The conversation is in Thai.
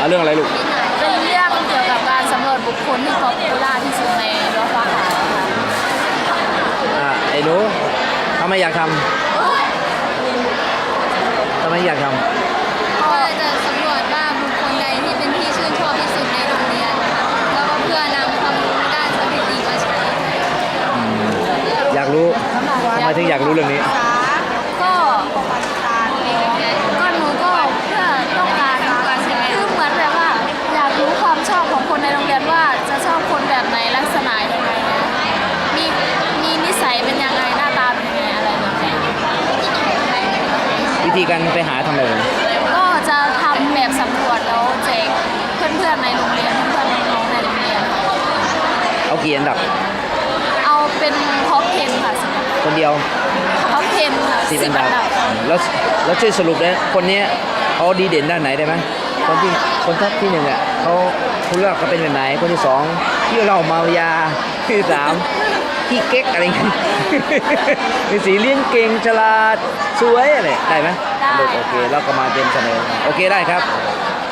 เอาเรื่องอะไรลูก เป็นเรื่องเกี่ยวกับการสำรวจบุคคลที่ป๊อปปูล่าที่สุดในรั้วฟ้าขาวค่ะอ่าไอ้หนูทำไมอยากทำทำไมอยากทก็จะสำรวจว่าบุคคลใดที่เป็นที่ชื่นชอบที่สุดในโรงเรียนค่ะแล้วก็เพื่อนำความรู้ด้านสถิติมาใช้ำอยากรู้ทำไมถึงอยากรู้เรื่องนี้ก็ก็หนูก็เพื่อต้องการคือเหมือนแบบว่า อยากรู้ความชอบของคนในโรงเรียนว่าจะชอบคนแบบไหนลักษณะยังไงนะมีมีนิสัยเป็นยังไงหน้าตาเป็นยังไงอะไรแบบนี้ วิธีการไปหาทำอะไรกันก็จะทำแบบสำรวจแล้วแจกเพื่อนๆในโรงเรียนเพื่อนๆน้องๆในโรงเรียนค่ะเอากี่อันดับ เอาเป็นท็อป10ค่ะคนเดียวท็อป10ค่ะสิบ10อันดับอันดับแล้วแล้วช่วยสรุปนะคนเนี้ยเขาดีเด่นด้านไหนได้ไหมคนที่คนทัพที่หนึ่งอะเขาเขาเลือกเขาเป็นแบบไหนคนที่สองที่เราเมายาที่สาม ที่เก๊กอะไรเงี้ยมีสีเลี้ยงเก่งฉลาดสวยอะไรได้ไหมได้ โอเคแล้วก็มาเป็นเสนอโอเคได้ครับค